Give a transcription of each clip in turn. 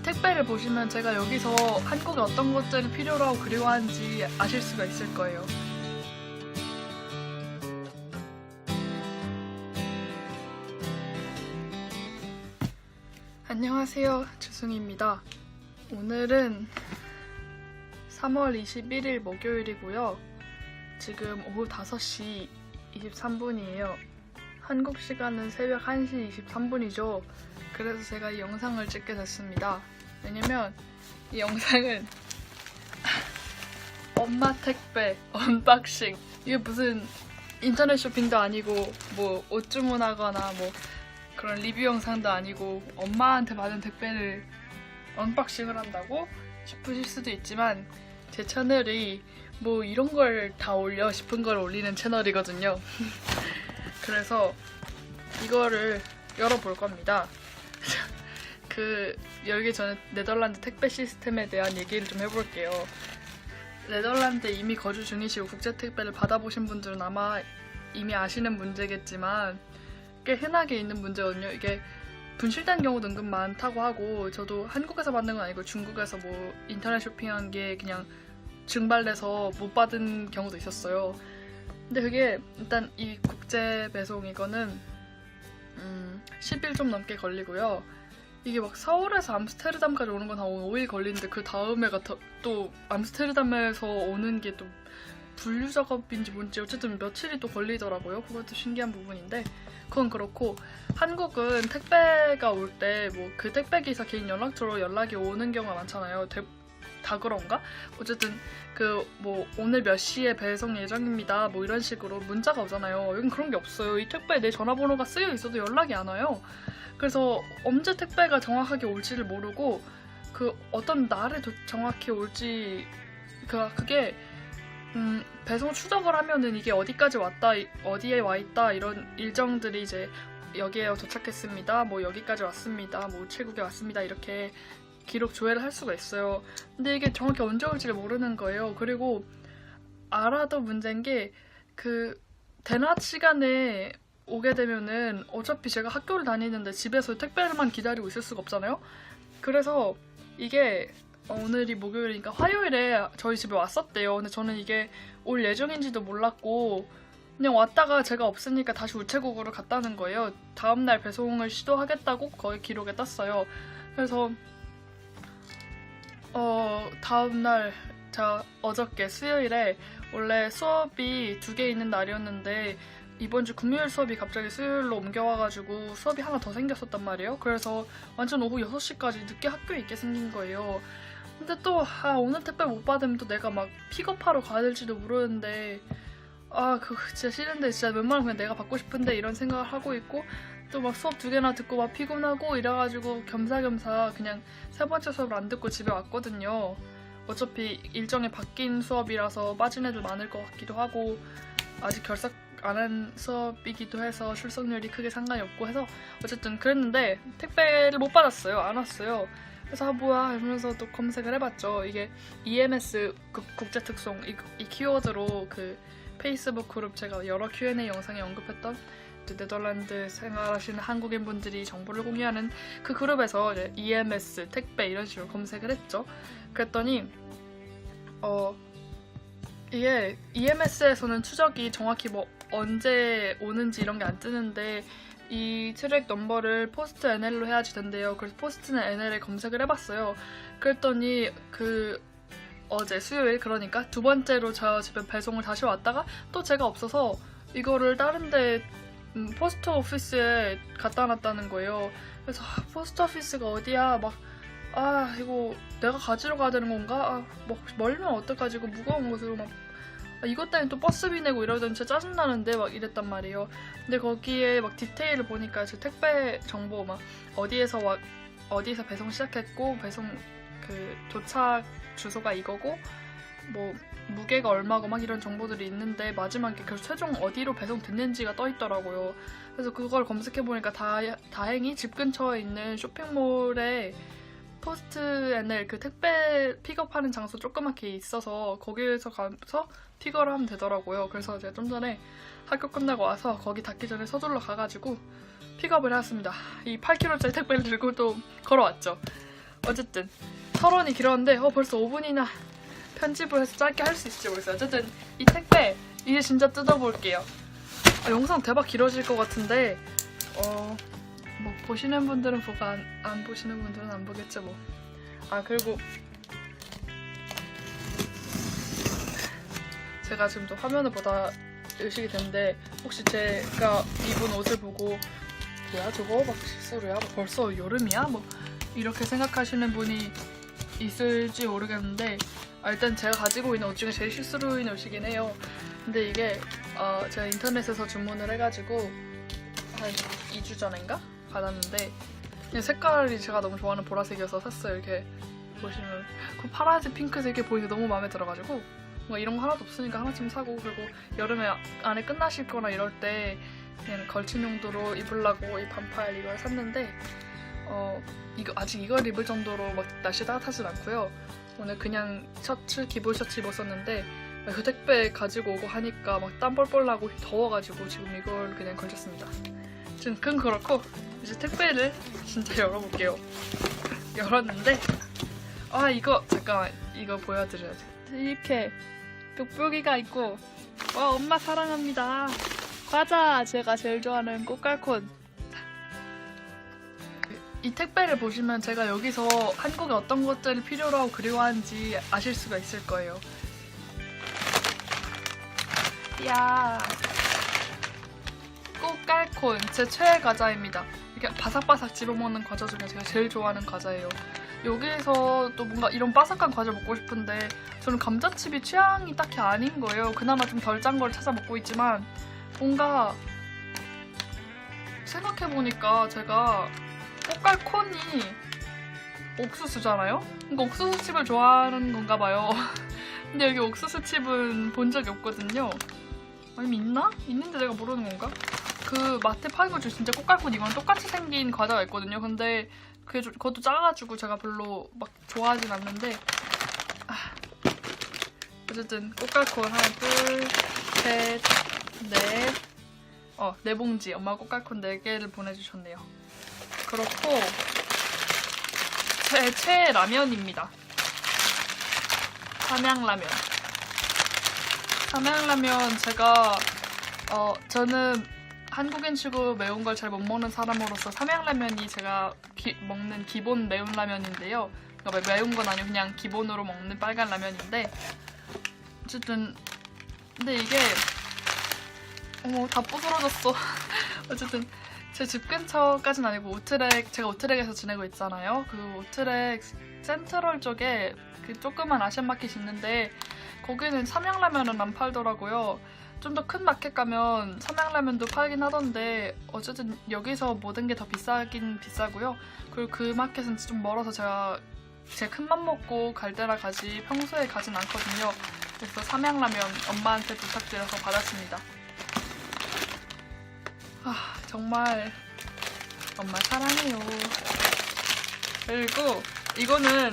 이 택배를 보시면 제가 여기서 한국에 어떤 것들을 필요로 하고 그리워하는지 아실 수가 있을 거예요. 안녕하세요. 주승입니다. 오늘은 3월 21일 목요일이고요. 지금 오후 5시 23분이에요. 한국 시간은 새벽 1시 23분이죠. 그래서 제가 이 영상을 찍게 됐습니다. 왜냐면 이 영상은 엄마 택배 언박싱 이게 무슨 인터넷 쇼핑도 아니고 뭐 옷 주문하거나 뭐 그런 리뷰 영상도 아니고 엄마한테 받은 택배를 언박싱을 한다고 싶으실 수도 있지만 제 채널이 뭐 이런 걸 다 올려 싶은 걸 올리는 채널이거든요. 그래서 이거를 열어볼 겁니다. 그 열기 전에 네덜란드 택배 시스템에 대한 얘기를 좀 해볼게요. 네덜란드에 이미 거주 중이시고 국제 택배를 받아보신 분들은 아마 이미 아시는 문제겠지만 꽤 흔하게 있는 문제거든요. 이게 분실된 경우도 은근 많다고 하고 저도 한국에서 받는 건 아니고 중국에서 뭐 인터넷 쇼핑한 게 그냥 증발돼서 못 받은 경우도 있었어요. 근데 그게 일단 이 국제 배송 이거는 음, 10일 좀 넘게 걸리고요. 이게 막 서울에서 암스테르담까지 오는 건 한 5일 걸리는데 그 다음에가 더- 또 암스테르담에서 오는 게 또 분류 작업인지 뭔지 어쨌든 며칠이 또 걸리더라고요. 그것도 신기한 부분인데 그건 그렇고 한국은 택배가 올 때 뭐 그 택배 기사 개인 연락처로 연락이 오는 경우가 많잖아요. 대- 다 그런가? 어쨌든 그 뭐 오늘 몇 시에 배송 예정입니다. 뭐 이런 식으로 문자가 오잖아요. 여긴 그런 게 없어요. 이 택배에 내 전화번호가 쓰여 있어도 연락이 안 와요. 그래서 언제 택배가 정확하게 올지를 모르고 그 어떤 날에 도- 정확히 올지 그 그게 음, 배송 추적을 하면은 이게 어디까지 왔다 이- 어디에 와 있다 이런 일정들이 이제 여기에 도착했습니다. 뭐 여기까지 왔습니다. 뭐 우체국에 왔습니다. 이렇게 기록 조회를 할 수가 있어요. 근데 이게 정확히 언제 올지를 모르는 거예요. 그리고 알아도 문제인 게 그 대낮 시간에 오게 되면은 어차피 제가 학교를 다니는데 집에서 택배를만 기다리고 있을 수가 없잖아요. 그래서 이게 오늘이 목요일이니까 화요일에 저희 집에 왔었대요. 근데 저는 이게 올 예정인지도 몰랐고 그냥 왔다가 제가 없으니까 다시 우체국으로 갔다는 거예요. 다음날 배송을 시도하겠다고 거의 기록에 떴어요. 그래서 어 다음날 자 어저께 수요일에 원래 수업이 두 개 있는 날이었는데 이번 주 금요일 수업이 갑자기 수요일로 옮겨와가지고 수업이 하나 더 생겼었단 말이에요. 그래서 완전 오후 6시까지 늦게 학교에 있게 생긴 거예요. 근데 또 아, 오늘 택배 못 받으면 또 내가 막 픽업하러 가야 될지도 모르는데 아 그거 진짜 싫은데 진짜 웬만하면 그냥 내가 받고 싶은데 이런 생각을 하고 있고 또 막 수업 두 개나 듣고 막 피곤하고 이래가지고 겸사겸사 그냥 세 번째 수업을 안 듣고 집에 왔거든요. 어차피 일정이 바뀐 수업이라서 빠진 애들 많을 것 같기도 하고 아직 결석 안 한 수업이기도 해서 출석률이 크게 상관이 없고 해서 어쨌든 그랬는데 택배를 못 받았어요. 안 왔어요. 그래서 아 뭐야 이러면서 또 검색을 해봤죠. 이게 EMS 국- 국제특송 이, 이 키워드로 그 페이스북 그룹 제가 여러 Q&A 영상에 언급했던 네덜란드 생활하시는 한국인 분들이 정보를 공유하는 그 그룹에서 EMS 택배 이런 식으로 검색을 했죠. 그랬더니 어 이게 EMS에서는 추적이 정확히 뭐 언제 오는지 이런 게 안 뜨는데 이 트랙 넘버를 포스트 NL로 해야지 된대요. 그래서 포스트는 NL에 검색을 해봤어요. 그랬더니 그 어제 수요일 그러니까 두 번째로 저 집에 배송을 다시 왔다가 또 제가 없어서 이거를 다른데 음, 포스트 오피스에 갖다 놨다는 거예요. 그래서 아, 포스트 오피스가 어디야? 막 아 이거 내가 가지러 가야 되는 건가? 아, 뭐 멀면 어떡하지? 이거 무거운 것으로 막 아, 이것 때문에 또 버스비 내고 이러더니 진짜 짜증나는데 막 이랬단 말이에요. 근데 거기에 막 디테일을 보니까 저 택배 정보 막 어디에서 와 어디에서 배송 시작했고 배송 그 도착 주소가 이거고 뭐 무게가 얼마고 막 이런 정보들이 있는데 마지막에 그 최종 어디로 배송됐는지가 떠 있더라고요. 그래서 그걸 검색해 보니까 다 다행히 집 근처에 있는 쇼핑몰에 포스트 NL 그 택배 픽업하는 장소 조그맣게 있어서 거기에서 가서 픽업을 하면 되더라고요. 그래서 제가 좀 전에 학교 끝나고 와서 거기 닫기 전에 서둘러 가가지고 픽업을 했습니다. 이 8kg짜리 택배를 들고 또 걸어왔죠. 어쨌든 서론이 길었는데 어 벌써 5분이나 편집을 해서 짧게 할 수 있을지 모르겠어요. 어쨌든 이 택배 이제 진짜 뜯어볼게요. 아, 영상 대박 길어질 것 같은데 어 뭐 보시는 분들은 보고 안, 안 보시는 분들은 안 보겠죠 뭐. 아 그리고 제가 지금 또 화면을 보다 의식이 됐는데 혹시 제가 입은 옷을 보고 뭐야 저거? 막 실수로야? 뭐 벌써 여름이야? 뭐 이렇게 생각하시는 분이 있을지 모르겠는데 아, 일단 제가 가지고 있는 옷 중에 제일 실수로인 옷이긴 해요. 근데 이게 어, 제가 인터넷에서 주문을 해가지고 한 2주 전인가? 받았는데 색깔이 제가 너무 좋아하는 보라색이어서 샀어요. 이렇게 보시면. 그 파란색, 핑크색이 보이는데 너무 마음에 들어가지고 뭐 이런 거 하나도 없으니까 하나쯤 사고 그리고 여름에 안에 끝나실 거나 이럴 때 그냥 걸친 용도로 입으려고 이 반팔 이걸 샀는데 어 이거 아직 이걸 입을 정도로 막 날씨 따뜻하진 않고요. 오늘 그냥 셔츠 기본 셔츠 입었었는데 그 택배 가지고 오고 하니까 막 땀 뻘뻘 나고 더워가지고 지금 이걸 그냥 걸쳤습니다. 지금 그건 그렇고 이제 택배를 진짜 열어볼게요. 열었는데 아 이거 잠깐만 이거 보여드려야지. 이렇게 뾱뾱이가 있고 와 엄마 사랑합니다. 과자 제가 제일 좋아하는 꽃갈콘. 이 택배를 보시면 제가 여기서 한국에 어떤 것들을 필요로 하고 그리워하는지 아실 수가 있을 거예요. 야 꽃갈콘 제 최애 과자입니다. 이게 바삭바삭 집어먹는 과자 중에 제가 제일 좋아하는 과자예요. 여기서 또 뭔가 이런 바삭한 과자 먹고 싶은데 저는 감자칩이 취향이 딱히 아닌 거예요. 그나마 좀 덜 짠 걸 찾아 먹고 있지만 뭔가 생각해보니까 제가 꽃갈콘이 옥수수잖아요? 그러니까 옥수수 칩을 좋아하는 건가 봐요. 근데 여기 옥수수 칩은 본 적이 없거든요. 아니면 있나? 있는데 내가 모르는 건가? 그 마트 파는 거 중에 진짜 꽃갈콘 이거랑 똑같이 생긴 과자가 있거든요. 근데 그게 좀- 그것도 작아가지고 제가 별로 막 좋아하진 않는데 아, 어쨌든 꽃갈콘 하나 둘셋넷 어, 네 봉지 엄마 꽃갈콘 네 개를 보내주셨네요. 그렇고 제 최애 라면입니다. 삼양라면. 삼양라면 제가 어 저는 한국인 치고 매운 걸 잘 못 먹는 사람으로서 삼양라면이 제가 기- 먹는 기본 매운 라면인데요. 그러니까 매운 건 아니고 그냥 기본으로 먹는 빨간 라면인데 어쨌든 근데 이게 어머 다 부스러졌어. 어쨌든 제 집 근처까지는 아니고 오트렉 제가 오트렉에서 지내고 있잖아요. 그 오트렉 센트럴 쪽에 그 조그만 아시안 마켓이 있는데 거기는 삼양라면은 안 팔더라고요. 좀 더 큰 마켓 가면 삼양라면도 팔긴 하던데 어쨌든 여기서 모든 게 더 비싸긴 비싸고요. 그리고 그 마켓은 좀 멀어서 제가 제 큰 맘 먹고 갈 때나 가지 평소에 가진 않거든요. 그래서 삼양라면 엄마한테 부탁드려서 받았습니다. 아 정말 엄마 사랑해요. 그리고 이거는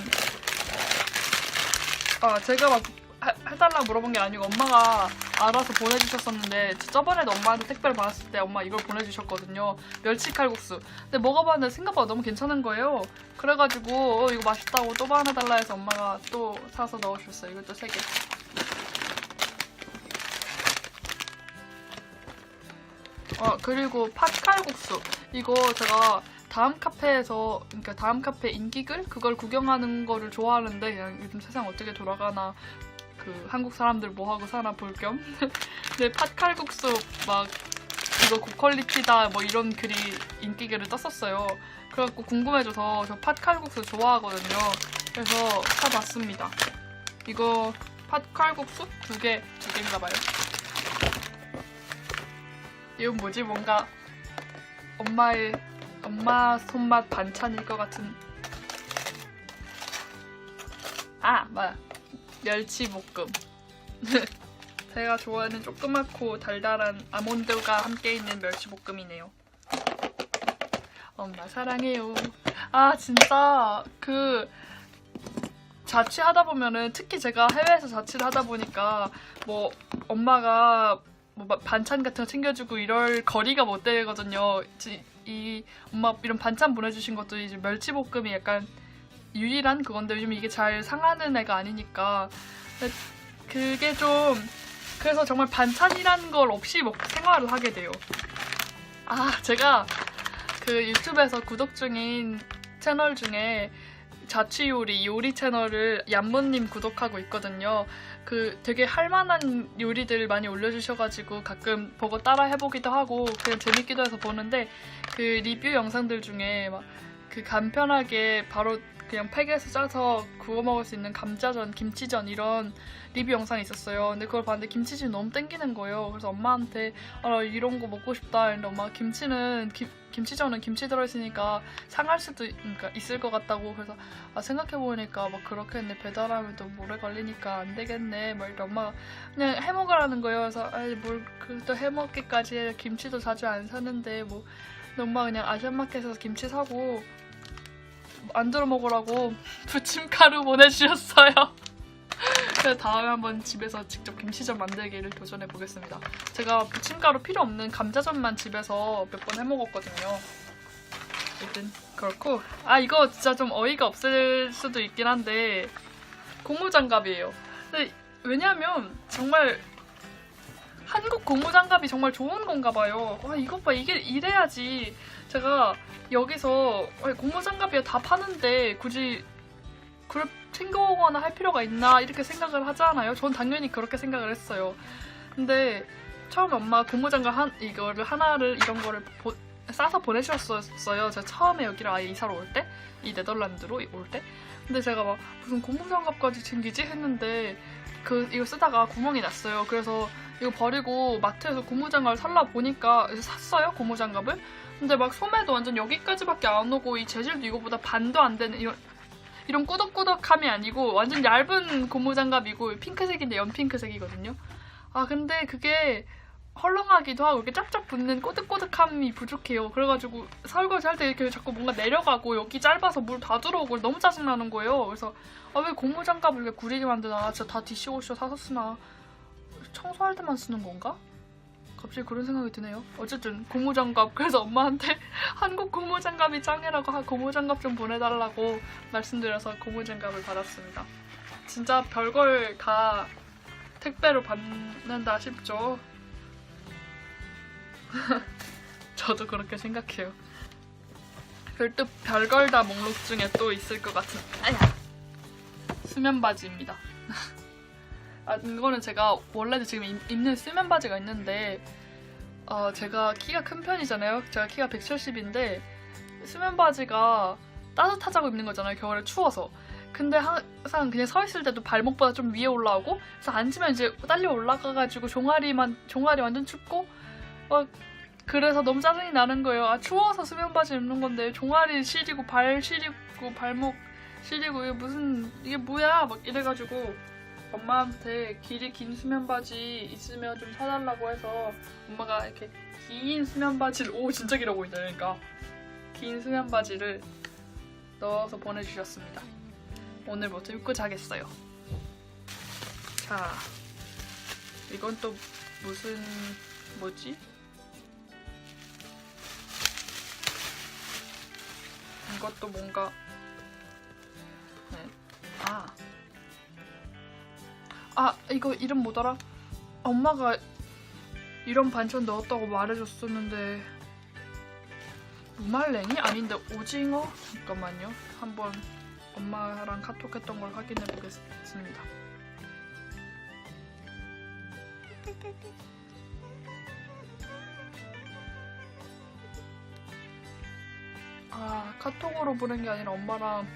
아 제가 막 해- 해달라고 물어본 게 아니고 엄마가 알아서 보내주셨었는데 저번에도 엄마한테 택배를 받았을 때 엄마 이걸 보내주셨거든요. 멸치 칼국수. 근데 먹어봤는데 생각보다 너무 괜찮은 거예요. 그래가지고 어, 이거 맛있다고 또 보내달라 해서 엄마가 또 사서 넣어주셨어요. 이것도 세 개. 어 그리고 팥칼국수. 이거 제가 다음 카페에서 그러니까 다음 카페 인기글 그걸 구경하는 거를 좋아하는데 그냥 요즘 세상 어떻게 돌아가나 그 한국 사람들 뭐 하고 사나 볼 겸. 근데 팥칼국수 막 이거 고퀄리티다 뭐 이런 글이 인기글을 떴었어요. 그래갖고 궁금해져서 저 팥칼국수 좋아하거든요. 그래서 사봤습니다. 이거 팥칼국수 두 개, 두 개인가 봐요. 이건 뭐지? 뭔가 엄마의 엄마 손맛 반찬일 것 같은. 아, 맞아. 멸치볶음. 제가 좋아하는 조그맣고 달달한 아몬드가 함께 있는 멸치볶음이네요. 엄마 사랑해요. 아, 진짜 그 자취하다 보면은 특히 제가 해외에서 자취를 하다 보니까 뭐 엄마가 뭐 마- 반찬 같은 거 챙겨주고 이럴 거리가 못 되거든요. 지- 이 엄마 이런 반찬 보내주신 것도 이제 멸치볶음이 약간 유일한 그건데 요즘 이게 잘 상하는 애가 아니니까 그게 좀 그래서 정말 반찬이라는 걸 없이 먹, 생활을 하게 돼요. 아 제가 그 유튜브에서 구독 중인 채널 중에 자취 요리 요리 채널을 얌모님 구독하고 있거든요. 그 되게 할만한 요리들 많이 올려주셔가지고 가끔 보고 따라 해보기도 하고 그냥 재밌기도 해서 보는데 그 리뷰 영상들 중에 막 그 간편하게 바로 그냥 팩에서 짜서 구워 먹을 수 있는 감자전, 김치전 이런 리뷰 영상이 있었어요. 근데 그걸 봤는데 김치전이 너무 땡기는 거예요. 그래서 엄마한테 아, 나 이런 거 먹고 싶다 했는데 엄마가 김치는 김, 김치전은 김치 들어있으니까 상할 수도 있, 그러니까 있을 것 같다고 그래서 아 생각해보니까 막 그렇게 했는데 배달하면 또 오래 걸리니까 안 되겠네 막 이렇게 엄마가 그냥 해먹으라는 거예요. 그래서 아이 뭘또 해먹기까지 해. 김치도 자주 안 사는데 뭐 엄마 그냥 아시안마켓에서 김치 사고 안 들어 먹으라고 부침가루 보내주셨어요. 다음에 한번 집에서 직접 김치전 만들기를 도전해 보겠습니다. 제가 부침가루 필요 없는 감자전만 집에서 몇 번 해 먹었거든요. 일단 그렇고 아 이거 진짜 좀 어이가 없을 수도 있긴 한데 고무장갑이에요. 왜냐면 정말 한국 고무장갑이 정말 좋은 건가 봐요. 와 이것 봐 이게 이래야지 제가 여기서 아니, 고무장갑이야 다 파는데 굳이 그걸 챙겨오거나 할 필요가 있나 이렇게 생각을 하잖아요. 전 당연히 그렇게 생각을 했어요. 근데 처음에 엄마 고무장갑 한 이거를 하나를 이런 거를 보- 싸서 보내주셨어요. 제가 처음에 여기를 아예 이사를 올 때, 이 네덜란드로 올 때. 근데 제가 막 무슨 고무장갑까지 챙기지 했는데 그 이거 쓰다가 구멍이 났어요. 그래서 이거 버리고 마트에서 고무장갑을 살라 보니까 샀어요 고무장갑을. 근데 막 소매도 완전 여기까지밖에 안 오고 이 재질도 이거보다 반도 안 되는 이런 이런 꾸덕꾸덕함이 아니고 완전 얇은 고무장갑이고 핑크색인데 연핑크색이거든요. 아 근데 그게 헐렁하기도 하고 이렇게 쫙쫙 붙는 꼬득꼬득함이 부족해요. 그래가지고 설거지 할 때 이렇게 자꾸 뭔가 내려가고 여기 짧아서 물 다 들어오고 너무 짜증나는 거예요. 그래서 아 왜 고무장갑을 이렇게 구리게 만드나 진짜 다 디시워셔 사서 쓰나 청소할 때만 쓰는 건가? 갑자기 그런 생각이 드네요. 어쨌든 고무장갑 그래서 엄마한테 한국 고무장갑이 짱이라고 하- 고무장갑 좀 보내달라고 말씀드려서 고무장갑을 받았습니다. 진짜 별걸 다 택배로 받는다 싶죠? 저도 그렇게 생각해요. 또 별걸 다 목록 중에 또 있을 것 같은 아야 수면 바지입니다. 아 이거는 제가 원래도 지금 입- 입는 수면 바지가 있는데 어, 제가 키가 큰 편이잖아요. 제가 키가 170인데 수면 바지가 따뜻하자고 입는 거잖아요. 겨울에 추워서. 근데 항상 그냥 서 있을 때도 발목보다 좀 위에 올라오고 그래서 앉으면 이제 딸려 올라가가지고 종아리만 종아리 완전 춥고 막 그래서 너무 짜증이 나는 거예요. 아 추워서 수면 바지 입는 건데 종아리 시리고 발 시리고 발목 시리고 이게 무슨 이게 뭐야 막 이래가지고 엄마한테 길이 긴 수면 바지 있으면 좀 사달라고 해서 엄마가 이렇게 긴 수면 바지를 오 진짜 길어 보인다 그러니까 긴 수면 바지를 넣어서 보내주셨습니다. 오늘부터 입고 자겠어요. 자, 이건 또 무슨 뭐지? 이것도 뭔가 네. 아. 아, 이거 이름 뭐더라? 엄마가 이런 반찬 넣었다고 말해줬었는데 무말랭이? 아닌데 오징어? 잠깐만요. 한번 엄마랑 카톡했던 걸 확인해 보겠습니다. 아 카톡으로 보낸 게 아니라 엄마랑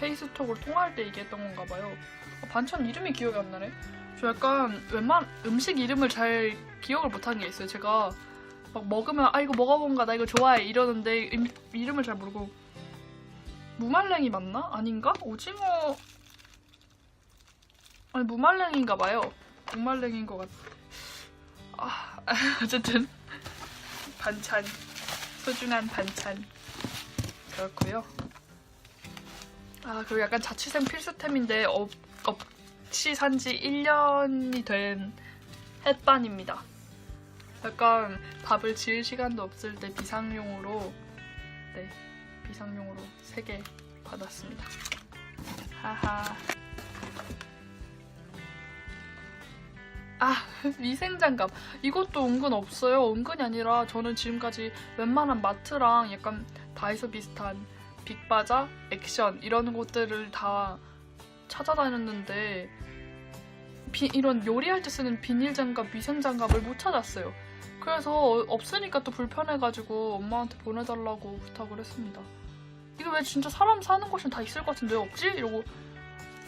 페이스톡으로 통화할 때 얘기했던 건가 봐요. 아, 반찬 이름이 기억이 안 나네. 저 약간 웬만 음식 이름을 잘 기억을 못하는 게 있어요. 제가 막 먹으면 아 이거 먹어본가 나 이거 좋아해 이러는데 임- 이름을 잘 모르고 무말랭이 맞나? 아닌가? 오징어 아니 무말랭인가 봐요. 무말랭인 것 같아. 아 어쨌든 반찬 소중한 반찬 그렇고요. 아 그리고 약간 자취생 필수템인데 업, 없이 산지 1년이 된 햇반입니다. 약간 밥을 지을 시간도 없을 때 비상용으로 네 비상용으로 3개 받았습니다. 하하. 아, 위생장갑. 이것도 은근 없어요. 은근이 아니라 저는 지금까지 웬만한 마트랑 약간 다이소 비슷한 빅바자, 액션 이런 곳들을 다 찾아다녔는데 비- 이런 요리할 때 쓰는 비닐 장갑, 위생 장갑을 못 찾았어요. 그래서 어- 없으니까 또 불편해가지고 엄마한테 보내달라고 부탁을 했습니다. 이거 왜 진짜 사람 사는 곳엔 다 있을 것 같은데 왜 없지? 이러고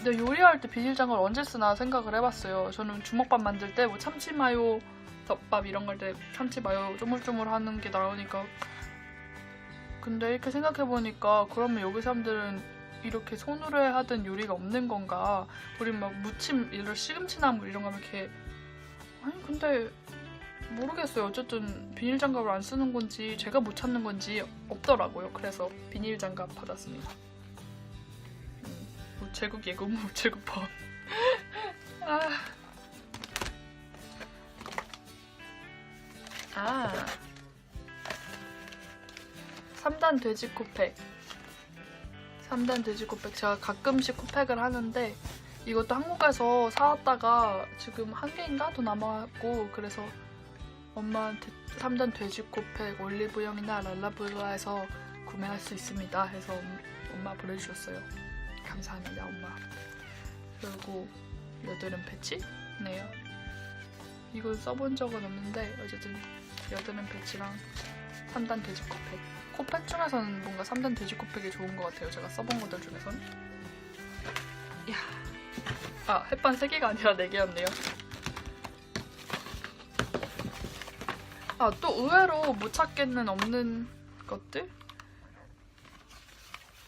내가 요리할 때 비닐 장갑을 언제 쓰나 생각을 해봤어요. 저는 주먹밥 만들 때 뭐 참치 마요 덮밥 이런 걸 때 참치 마요 쪼물쪼물 하는 게 나오니까 근데 이렇게 생각해보니까 그러면 여기 사람들은 이렇게 손으로 하던 요리가 없는 건가? 우린 막 무침 이런 시금치나물 이런 거 이렇게 아니 근데 모르겠어요. 어쨌든 비닐 장갑을 안 쓰는 건지 제가 못 찾는 건지 없더라고요. 그래서 비닐 장갑 받았습니다. 음, 우체국 예금 우체국법. 아. 아. 3단 돼지 코팩. 3단 돼지 코팩. 제가 가끔씩 코팩을 하는데 이것도 한국에서 사왔다가 지금 한 개인가 더 남았고 그래서 엄마한테 3단 돼지 코팩 올리브영이나 랄라블라에서 구매할 수 있습니다. 해서 엄- 엄마 보내주셨어요. 감사합니다, 엄마. 그리고 여드름 패치네요. 이걸 써본 적은 없는데 어쨌든 여드름 패치랑 3단 돼지 코팩. 코팩 중에서는 뭔가 3단 돼지 코팩이 좋은 것 같아요. 제가 써본 것들 중에서는. 이야. 아, 햇반 3개가 아니라 4개였네요. 아, 또 의외로 못 찾겠는 없는 것들?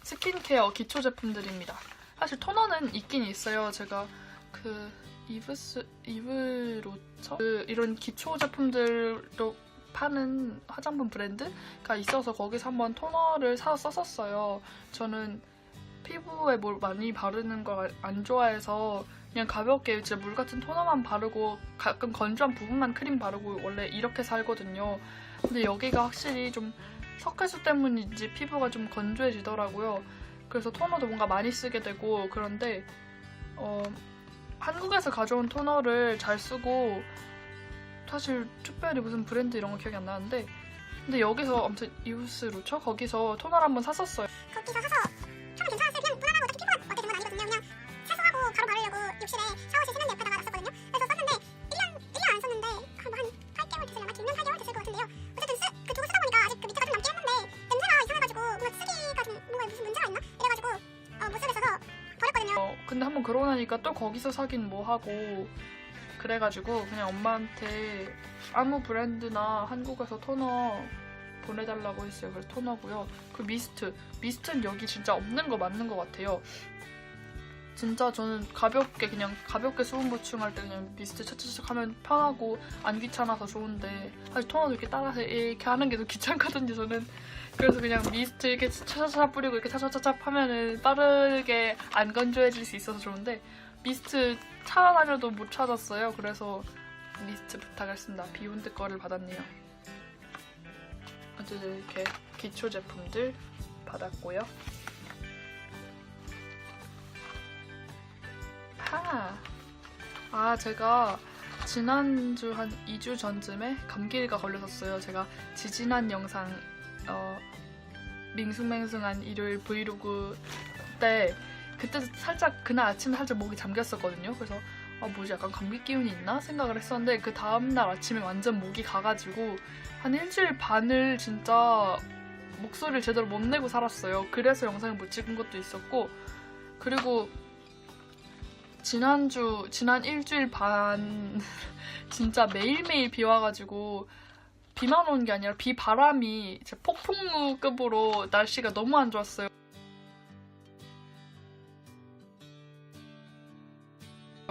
스킨케어 기초 제품들입니다. 사실 토너는 있긴 있어요. 제가 그 이브스 이브로처 그 이런 기초 제품들로 파는 화장품 브랜드가 있어서 거기서 한번 토너를 사서 썼었어요. 저는 피부에 뭘 많이 바르는 걸 안 좋아해서 그냥 가볍게 진짜 물 같은 토너만 바르고 가끔 건조한 부분만 크림 바르고 원래 이렇게 살거든요. 근데 여기가 확실히 좀 석회수 때문인지 피부가 좀 건조해지더라고요. 그래서 토너도 뭔가 많이 쓰게 되고 그런데 어, 한국에서 가져온 토너를 잘 쓰고 사실 특별히 무슨 브랜드 이런 거 기억이 안 나는데 근데 여기서 아무튼 이우스 로처 거기서 토너를 한번 샀었어요. 거기서 사서 처음 괜찮았어요. 그냥 무난하고 어차피 피부가 어떻게 된건 아니거든요. 그냥 세수하고 바로 바르려고 욕실에 샤워실 세면대 옆에다가 놨었거든요. 그래서 썼는데 1년 1년 안 썼는데 한한 8개월 됐으려나? 지금 8개월 됐을 것 같은데요. 어쨌든 쓰, 그 두고 쓰다 보니까 아직 그 밑에가 좀 남긴 했는데 냄새가 이상해가지고 뭔가 쓰기가 좀 뭔가 무슨 문제가 있나? 이래가지고 어, 못 쓰겠어서 버렸거든요. 어, 근데 한번 그러고 나니까 또 거기서 사긴 뭐 하고 그래가지고 그냥 엄마한테 아무 브랜드나 한국에서 토너 보내달라고 했어요. 그래서 토너고요. 그 미스트. 미스트는 여기 진짜 없는 거 맞는 것 같아요. 진짜 저는 가볍게 그냥 가볍게 수분 보충할 때 그냥 미스트 차차차 하면 편하고 안 귀찮아서 좋은데 사실 토너도 이렇게 따라서 이렇게 하는 게 더 귀찮거든요 저는 그래서 그냥 미스트 이렇게 차차차 뿌리고 이렇게 차차차차 하면은 빠르게 안 건조해질 수 있어서 좋은데 미스트 찾아다녀도 못 찾았어요 그래서 미스트 부탁했습니다 비욘드 거를 받았네요 어쨌든 이렇게 기초 제품들 받았고요 하. 아, 제가 지난주 한 2주 전쯤에 감기가 걸렸었어요. 제가 지지난 영상, 어, 밍숭맹숭한 일요일 브이로그 때, 그때 살짝, 그날 아침에 살짝 목이 잠겼었거든요. 그래서, 아, 뭐지, 약간 감기 기운이 있나? 생각을 했었는데, 그 다음날 아침에 완전 목이 가가지고, 한 일주일 반을 진짜 목소리를 제대로 못 내고 살았어요. 그래서 영상을 못 찍은 것도 있었고, 그리고 지난주 지난 일주일 반 진짜 매일매일 비 와가지고 비만 오는 게 아니라 비 바람이 폭풍우급으로 날씨가 너무 안 좋았어요.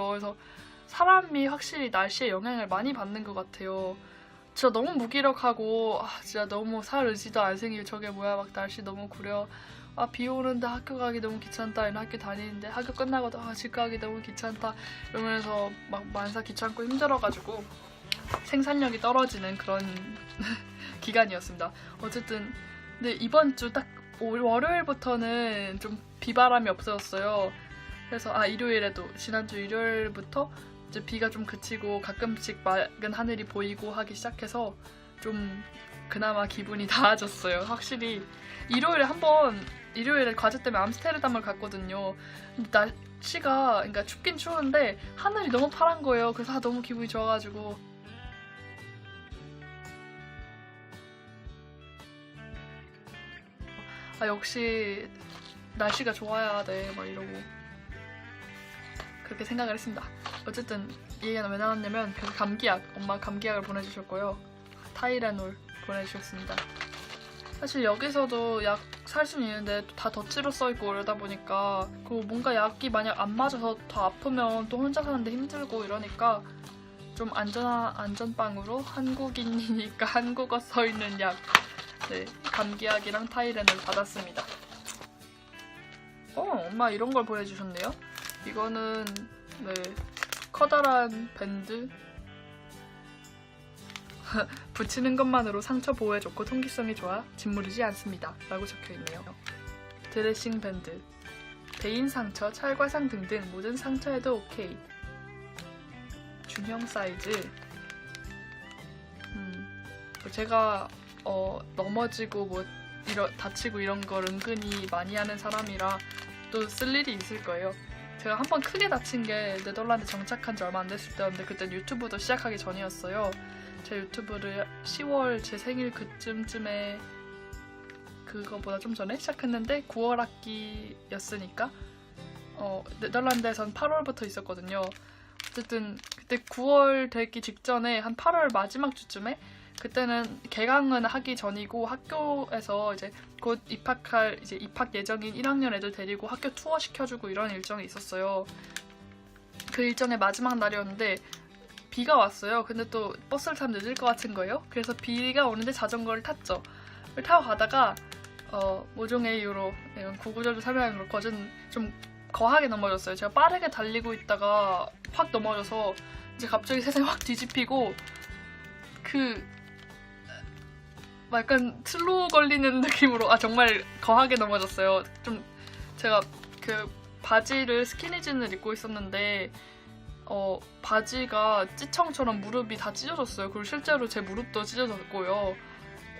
그래서 사람이 확실히 날씨에 영향을 많이 받는 것 같아요. 진짜 너무 무기력하고 아, 진짜 너무 살 의지도 안 생기고 저게 뭐야 막 날씨 너무 구려 아 비 오는데 학교 가기 너무 귀찮다 이런 학교 다니는데 학교 끝나고도 아 집 가기 너무 귀찮다 이러면서 막 만사 귀찮고 힘들어가지고 생산력이 떨어지는 그런 기간이었습니다. 어쨌든 근데 이번 주 딱 월요일부터는 좀 비바람이 없어졌어요. 그래서 아 일요일에도 지난주 일요일부터 이제 비가 좀 그치고 가끔씩 맑은 하늘이 보이고 하기 시작해서 좀 그나마 기분이 나아졌어요. 확실히 일요일에 한번 일요일에 과제 때문에 암스테르담을 갔거든요. 날씨가 그러니까 춥긴 추운데 하늘이 너무 파란 거예요. 그래서 아, 너무 기분이 좋아가지고 아 역시 날씨가 좋아야 돼 막 이러고 그렇게 생각을 했습니다. 어쨌든 이 얘기는 왜 나왔냐면 감기약 엄마 감기약을 보내주셨고요. 타이레놀 보내주셨습니다. 사실 여기서도 약 살 수는 있는데 다 덧치로 써있고 이러다 보니까 그리고 뭔가 약이 만약 안 맞아서 더 아프면 또 혼자 사는데 힘들고 이러니까 좀 안전한 안전빵으로 한국인이니까 한국어 써있는 약 네, 감기약이랑 타이레놀 받았습니다. 어, 엄마 이런 걸 보내주셨네요. 이거는 네 커다란 밴드 붙이는 것만으로 상처 보호에 좋고 통기성이 좋아 짓무르지 않습니다. 라고 적혀 있네요. 드레싱 밴드 대인 상처, 찰과상 등등 모든 상처에도 오케이. 중형 사이즈. 음, 제가 어, 넘어지고 뭐 이러, 다치고 이런 걸 은근히 많이 하는 사람이라 또 쓸 일이 있을 거예요. 제가 한 번 크게 다친 게 네덜란드 정착한 지 얼마 안 됐을 때였는데 그때 유튜브도 시작하기 전이었어요. 제 유튜브를 10월 제 생일 그쯤쯤에 그거보다 좀 전에 시작했는데 9월 학기였으니까 어, 네덜란드에선 8월부터 있었거든요. 어쨌든 그때 9월 되기 직전에 한 8월 마지막 주쯤에 그때는 개강은 하기 전이고 학교에서 이제 곧 입학할 이제 입학 예정인 1학년 애들 데리고 학교 투어 시켜주고 이런 일정이 있었어요. 그 일정의 마지막 날이었는데 비가 왔어요. 근데 또 버스를 타면 늦을 것 같은 거예요. 그래서 비가 오는데 자전거를 탔죠. 타고 가다가 어, 모종의 이유로 구구절절 설명하기 그렇고 어쨌든 좀 거하게 넘어졌어요. 제가 빠르게 달리고 있다가 확 넘어져서 이제 갑자기 세상이 확 뒤집히고 그 약간 슬로우 걸리는 느낌으로 아 정말 거하게 넘어졌어요. 좀 제가 그 바지를 스키니진을 입고 있었는데 어 바지가 찌청처럼 무릎이 다 찢어졌어요. 그리고 실제로 제 무릎도 찢어졌고요.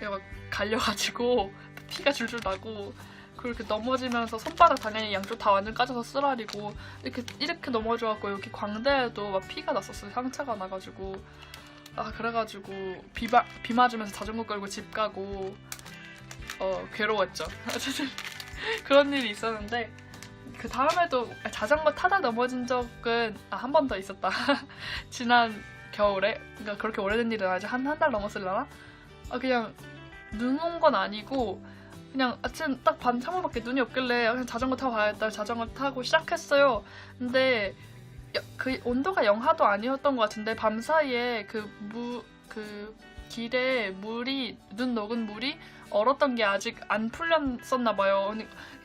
얘가 갈려가지고 피가 줄줄 나고 그렇게 넘어지면서 손바닥 당연히 양쪽 다 완전 까져서 쓰라리고 이렇게 이렇게 넘어져갖고 여기 광대에도 막 피가 났었어요. 상처가 나가지고 아 그래가지고 비, 마, 비 맞으면서 자전거 끌고 집 가고 어 괴로웠죠. 그런 일이 있었는데 그 다음에도 자전거 타다 넘어진 적은 아, 한 번 더 있었다. 지난 겨울에 그러니까 그렇게 오래된 일은 아직 한 한 달 넘었을라나? 아 그냥 눈 온 건 아니고 그냥 아침 딱 반 창문밖에 눈이 없길래 그냥 자전거 타고 가야겠다 자전거 타고 시작했어요. 근데 여- 그 온도가 영하도 아니었던 것 같은데 밤 사이에 그 무 그 길에 물이 눈 녹은 물이 얼었던 게 아직 안 풀렸었나 봐요.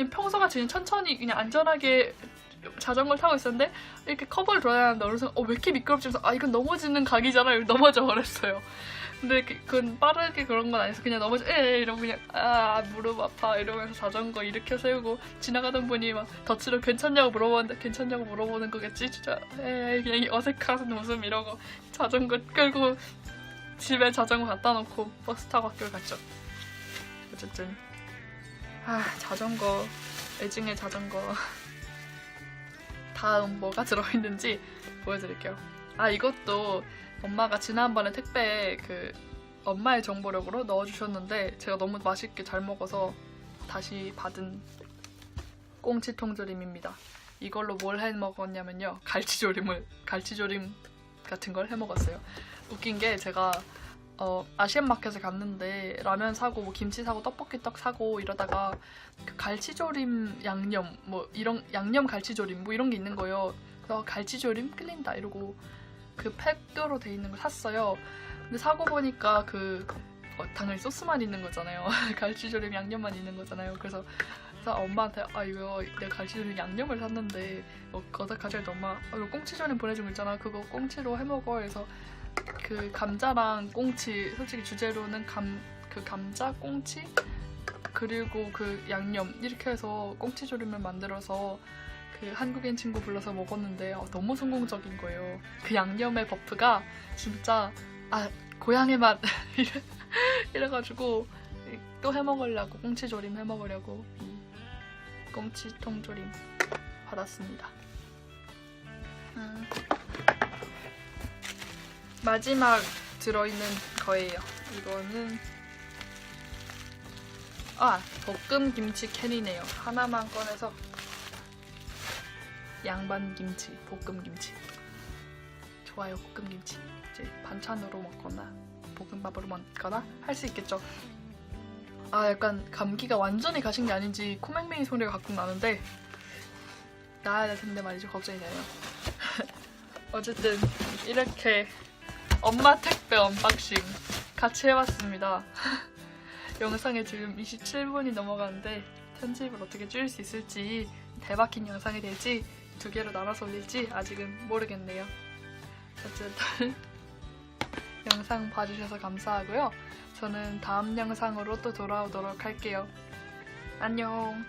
평소같이 그냥 천천히 그냥 안전하게 자전거를 타고 있었는데 이렇게 커버를 돌아다녔는데 어느 순간 어 왜 이렇게 미끄럽지? 그래서 아 이건 넘어지는 각이잖아. 이러고 넘어져 버렸어요. 근데 그- 그건 빠르게 그런 건 아니어서 그냥 넘어져 에 이러고 그냥 아 무릎 아파 이러면서 자전거 일으켜 세우고 지나가던 분이 막 덧치로 괜찮냐고 물어보는데 괜찮냐고 물어보는 거겠지? 진짜 에 그냥 이 어색한 웃음 이러고 자전거 끌고 집에 자전거 갖다 놓고 버스 타고 학교를 갔죠. 어쨌든. 아 자전거 애증의 자전거. 다음 뭐가 들어있는지 보여드릴게요. 아 이것도 엄마가 지난번에 택배에 그 엄마의 정보력으로 넣어주셨는데 제가 너무 맛있게 잘 먹어서 다시 받은 꽁치 통조림입니다. 이걸로 뭘 해 먹었냐면요. 갈치조림을 갈치조림 같은 걸 해 먹었어요. 웃긴 게 제가 어, 아시안마켓에 갔는데 라면 사고 뭐 김치 사고 떡볶이 떡 사고 이러다가 그 갈치조림 양념 뭐 이런 양념 갈치조림 뭐 이런 게 있는 거예요. 그래서 갈치조림 끌린다 이러고 그 팩으로 돼 있는 걸 샀어요. 근데 사고 보니까 그 어, 당연히 소스만 있는 거잖아요. 갈치조림 양념만 있는 거잖아요. 그래서, 엄마한테 아 이거 내가 갈치조림 양념을 샀는데 어, 거다 가져갈 엄마 아, 이거 꽁치조림 보내준 거 있잖아. 그거 꽁치로 해 먹어. 그래서 그 감자랑 꽁치 솔직히 주재료는 감 그 감자 꽁치 그리고 그 양념 이렇게 해서 꽁치조림을 만들어서 그 한국인 친구 불러서 먹었는데 어, 너무 성공적인 거예요. 그 양념의 버프가 진짜 아 고향의 맛 이래, 이래가지고 또 해먹으려고 꽁치조림 해먹으려고 이 꽁치 통조림 받았습니다. 음. 마지막 들어있는 거예요. 이거는 아 볶음 김치 캔이네요. 하나만 꺼내서 양반 김치, 볶음 김치. 좋아요, 볶음 김치. 이제 반찬으로 먹거나 볶음밥으로 먹거나 할 수 있겠죠. 아 약간 감기가 완전히 가신 게 아닌지 코맹맹이 소리가 가끔 나는데 나아야 될 텐데 말이죠. 걱정이 되네요. 어쨌든 이렇게 엄마 택배 언박싱 같이 해봤습니다. 영상에 지금 27분이 넘어가는데 편집을 어떻게 줄일 수 있을지 대박인 영상이 될지 두 개로 나눠서 올릴지 아직은 모르겠네요. 어쨌든 영상 봐주셔서 감사하고요. 저는 다음 영상으로 또 돌아오도록 할게요. 안녕.